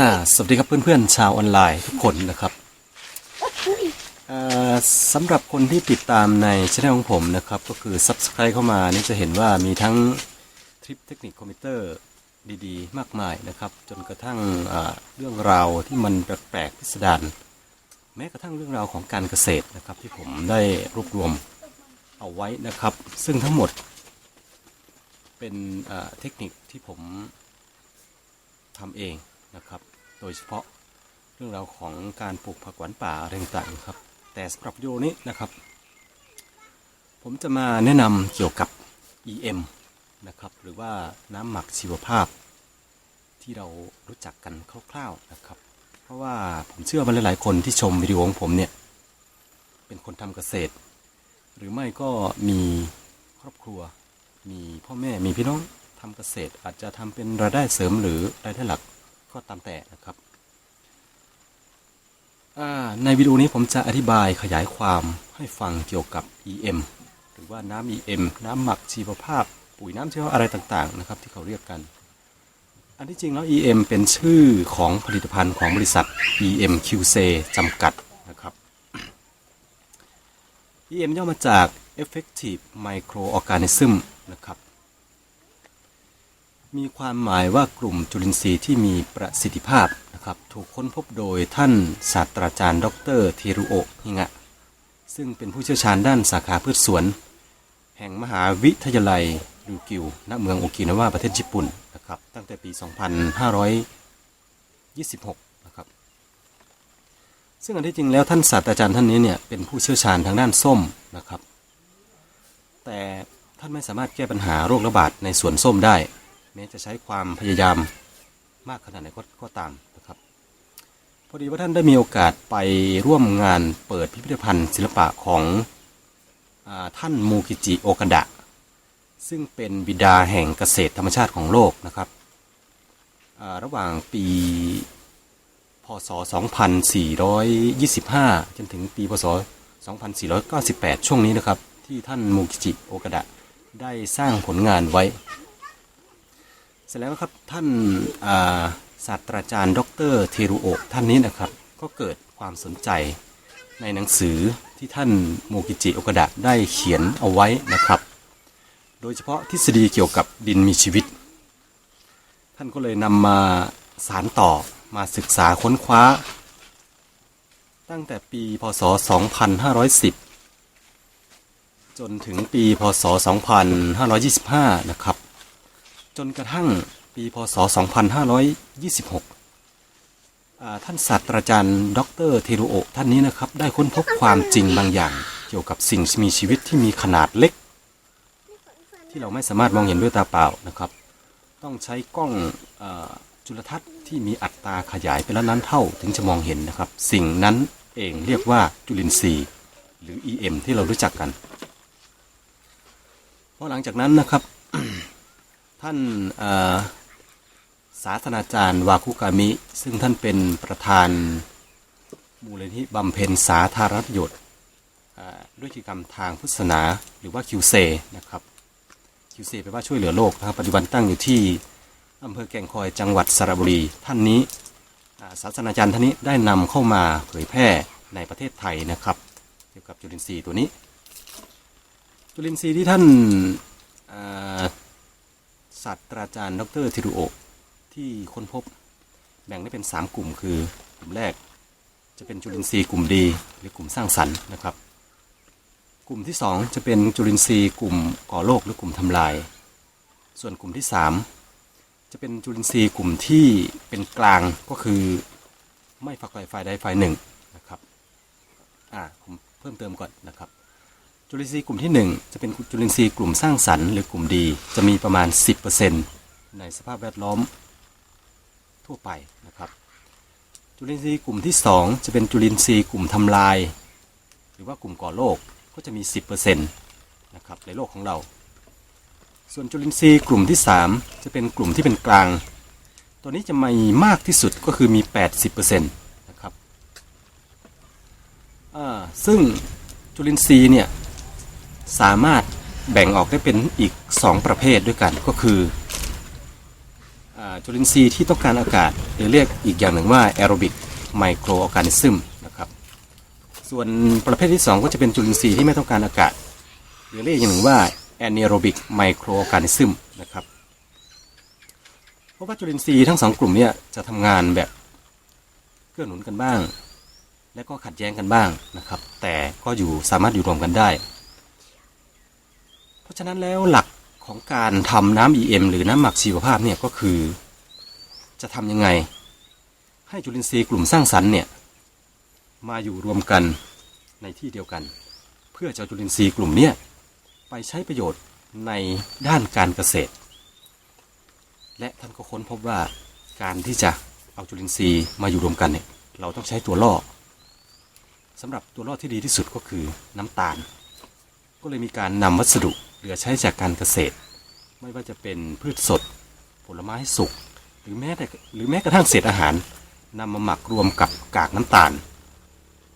อ่าสวัสดีครับเพื่อนๆชาวออนไลน์ทุกคนนะครับสำหรับคนที่ติดตามในช่องของผมนะครับ ก็คือ Subscribe เข้ามานี่จะเห็นว่ามีทั้งทริปเทคนิคคอมพิวเตอร์ดีๆ มากมายนะครับ จนกระทั่งเรื่องราวที่มันแปลกๆพิสดารแม้กระทั่งเรื่องราวของการเกษตรนะครับ ที่ผมได้รวบรวมเอาไว้นะครับ ซึ่งทั้งหมด เป็นเทคนิคที่ผมทำเอง นะครับ โดยเฉพาะเรื่องราวของการปลูกผักหวานป่าอะไรต่างๆครับ แต่สำหรับวิดีโอนี้นะครับ ผมจะมาแนะนำเกี่ยวกับ EM นะครับ หรือว่าน้ำหมักชีวภาพ ที่เรารู้จักกันคร่าวๆนะครับ เพราะว่าผมเชื่อว่าหลายๆคนที่ชมวิดีโอของผมเนี่ย เป็นคนทำเกษตร หรือไม่ก็มีครอบครัว มีพ่อแม่มีพี่น้องทำเกษตร อาจจะทำเป็นรายได้เสริมหรือรายได้หลัก ก็ตามแต่นะครับ ในวิดีโอนี้ผมจะอธิบายขยายความให้ฟังเกี่ยวกับ EM หรือว่าน้ำ EM น้ำหมักชีวภาพ ปุ๋ยน้ำเชีวภาพอะไรต่างๆนะครับที่เขาเรียกกัน อันที่จริงแล้ว EM เป็นชื่อของผลิตภัณฑ์ของบริษัท EM QC จำกัดนะครับ EM ย่อมาจาก Effective Microorganism นะครับ มีความหมายว่ากลุ่มจุลินทรีย์ที่มีประสิทธิภาพนะครับถูกค้นพบโดยท่านศาสตราจารย์ ดรเทรุโอฮิงะ ซึ่งเป็นผู้เชี่ยวชาญด้านสาขาพืชสวน แห่งมหาวิทยาลัยริวกิวณเมืองโอกินาวาประเทศญี่ปุ่นนะครับตั้งแต่ปี 2526 นะครับ ซึ่งอันที่จริงแล้วท่านศาสตราจารย์ท่านนี้เนี่ยเป็นผู้เชี่ยวชาญทางด้านส้มนะครับ แต่ท่านไม่สามารถแก้ปัญหาโรคระบาดในสวนส้มได้ แม้จะใช้ความพยายามมากขนาดไหนก็กตามนะครับพอดีว่าท่านได้มีโอกาสไปร่วมงานเปิดพิพิธภัณฑ์ศิลปะของอท่านมูกิจิโอกะดะ ซึ่งเป็นบิดาแห่งเกษตรธรรมชาติของโลกนะครับระหว่างปีพศ 2425 จนถึงปีพศ 2498 ช่วงนี้นะครับ ที่ท่านมูกิจิโอกะดะได้สร้างผลงานไว้ เสร็จแล้วครับท่านาศาสตราจารย์ ดรเทรุโอะท่านนี้นะครับ ก็เกิดความสนใจในหนังสือที่ท่านโมกิจิโอกะดะได้เขียนเอาไว้นะครับ โดยเฉพาะทฤษฎีเกี่ยวกับดินมีชีวิต ท่านก็เลยนำมาสารต่อมาศึกษาค้นคว้า ตั้งแต่ปีพศ 2510 จนถึงปีพศ 2525 นะครับ จนกระทั่งปีพศ 2526 ท่านศาสตราจารย์ ดรเทรุโอท่านนี้นะครับ ได้ค้นพบความจริงบางอย่าง เกี่ยวกับสิ่งมีชีวิตที่มีขนาดเล็ก ที่เราไม่สามารถมองเห็นด้วยตาเปล่านะครับ ต้องใช้กล้องอจุลทรรศน์ที่มีอัตราขยายเป็นล้านล้านเท่าถึงจะมองเห็นนะครับ สิ่งนั้นเองเรียกว่าจุลินทรีย์ หรือ EM ที่เรารู้จักกันเพราะหลังจากนั้นนะครับ ท่านอ่าศาสตราจารย์วาคุกามิ ซึ่งท่านเป็นประธานมูลนิธิบำเพ็ญสาธารณประโยชน์ด้วยกิจกรรมทางพุทธศาสนาหรือว่า QC นะครับ QC แปลว่าช่วยเหลือโลกนะครับปัจจุบันตั้งอยู่ที่อำเภอแก่งคอยจังหวัดสระบุรี ท่านนี้อ่าศาสตราจารย์ท่านนี้ได้นำเข้ามาเผยแพร่ในประเทศไทยนะครับ เกี่ยวกับจุลินทรีย์ตัวนี้ จุลินทรีย์ที่ท่าน ศาสตราจารย์ดรทิรุโอที่ค้นพบแบ่งได้เป็น 3 กลุ่มคือกลุ่มแรก จะเป็นจุลินทรีย์กลุ่มดีหรือกลุ่มสร้างสรรค์นะครับ กลุ่มที่ 2 จะเป็นจุลินทรีย์กลุ่มก่อโรคหรือกลุ่มทำลาย ส่วนกลุ่มที่ 3 จะเป็นจุลินทรีย์กลุ่มที่เป็นกลางก็คือไม่ฝักใฝ่ฝ่ายใดฝ่ายหนึ่งนะครับอ่าผมเพิ่มเติมก่อนนะครับ จุลินทรีย์กลุ่มที่ 1 จะเป็นจุลินทรีย์กลุ่มสร้างสรรค์หรือกลุ่มดีจะมีประมาณ 10%ในสภาพแวดล้อมทั่วไปนะครับ จุลินทรีย์กลุ่มที่ 2 จะเป็นจุลินทรีย์กลุ่มทำลาย หรือว่ากลุ่มก่อโรคก็จะมี 10%นะครับในโลกของเรา ส่วนจุลินทรีย์กลุ่มที่ 3 จะเป็นกลุ่มที่เป็นกลาง ตัวนี้จะมีมากที่สุดก็คือมี 80%นะครับซึ่งจุลินทรีย์เนี่ย สามารถแบ่งออกได้เป็นอีก 2 ประเภทด้วยกันก็คือจุลินทรีย์ที่ต้องการอากาศหรือเรียกอีกอย่างหนึ่งว่าแอโรบิกไมโครออร์แกนิซึมนะครับส่วนประเภทที่ 2 ก็จะเป็นจุลินทรีย์ที่ไม่ต้องการอากาศหรือเรียกอีกอย่างหนึ่งว่าแอนเนโรบิกไมโครออร์แกนิซึมนะครับเพราะว่าจุลินทรีย์ทั้งสองกลุ่มเนี่ยจะทำงานแบบเกื้อหนุนกันบ้าง และก็ขัดแย้งกันบ้างนะครับ แต่ก็อยู่สามารถอยู่รวมกันได้ะฉะนั้นแล้วหลักของการทำน้ำ EM หรือน้ำหมักชีวภาพเนี่ยก็คือ จะทำยังไง ให้จุลินทรีย์กลุ่มสร้างสรรค์เนี่ยมาอยู่รวมกันในที่เดียวกัน เพื่อจะจุลินทรีย์กลุ่มเนี้ยไปใช้ประโยชน์ในด้านการเกษตร และท่านก็ค้นพบว่าการที่จะเอาจุลินทรีย์มาอยู่รวมกันเนี่ยเราต้องใช้ตัวล่อสำหรับตัวล่อที่ดีที่สุดก็คือน้ำตาล ก็เลยมีการนำวัสดุ ลือใช้จากการเกษตร ไม่ว่าจะเป็นพืชสด ผลไม้สุก หรือแม้แต่หรือแม้กระทั่งเศษอาหารนำมาหมักรวมกับกากน้ำตาล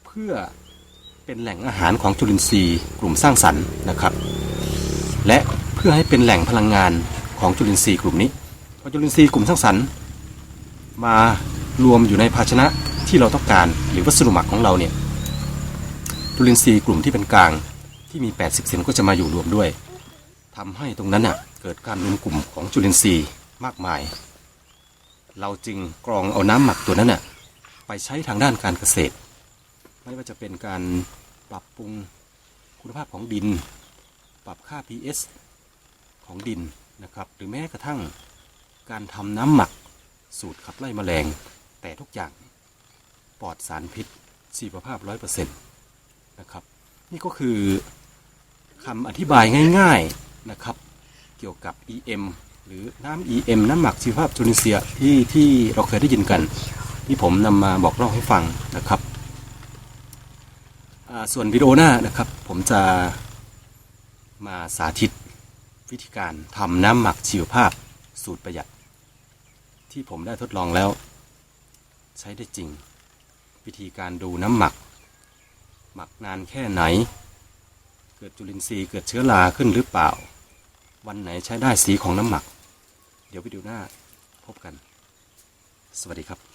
เพื่อเป็นแหล่งอาหารของจุลินทรีย์กลุ่มสร้างสรรค์นะครับ และเพื่อให้เป็นแหล่งพลังงานของจุลินทรีย์กลุ่มนี้พอจุลินทรีย์กลุ่มสร้างสรรค์ มารวมอยู่ในภาชนะที่เราต้องการหรือวัสดุหมักของเราเนี่ยจุลินทรีย์กลุ่มที่เป็นกลางที่มี 80เซนก็จะมาอยู่รวมด้วย ทำให้ตรงนั้นน่ะเกิดการรวมกลุ่มของจุลินทรีย์มากมาย เราจึงกรองเอาน้ำหมักตัวนั้นน่ะไปใช้ทางด้านการเกษตร ไม่ว่าจะเป็นการปรับปรุงคุณภาพของดิน ปรับค่า pH ของดินนะครับ หรือแม้กระทั่งการทำน้ำหมักสูตรขับไล่แมลง แต่ทุกอย่างปลอดสารพิษชีวภาพร้อยเปอร์เซ็นต์นะครับ นี่ก็คือคำอธิบายง่าย ๆ นะครับ เกี่ยวกับ EM หรือน้ำ EM น้ำหมักชีวภาพจุลินทรีย์ที่ที่เราเคยได้ยินกัน ที่ผมนำมาบอกเล่าให้ฟังนะครับส่วนวิดีโอหน้านะครับ ผมจะมาสาธิตวิธีการทำน้ำหมักชีวภาพสูตรประหยัด ที่ผมได้ทดลองแล้ว ใช้ได้จริง วิธีการดูน้ำหมัก หมักนานแค่ไหน เกิดจุลินทรีย์เกิดเชื้อราขึ้นหรือเปล่า วันไหนใช้ได้สีของน้ำหมัก เดี๋ยววิดีโอหน้าพบกัน สวัสดีครับ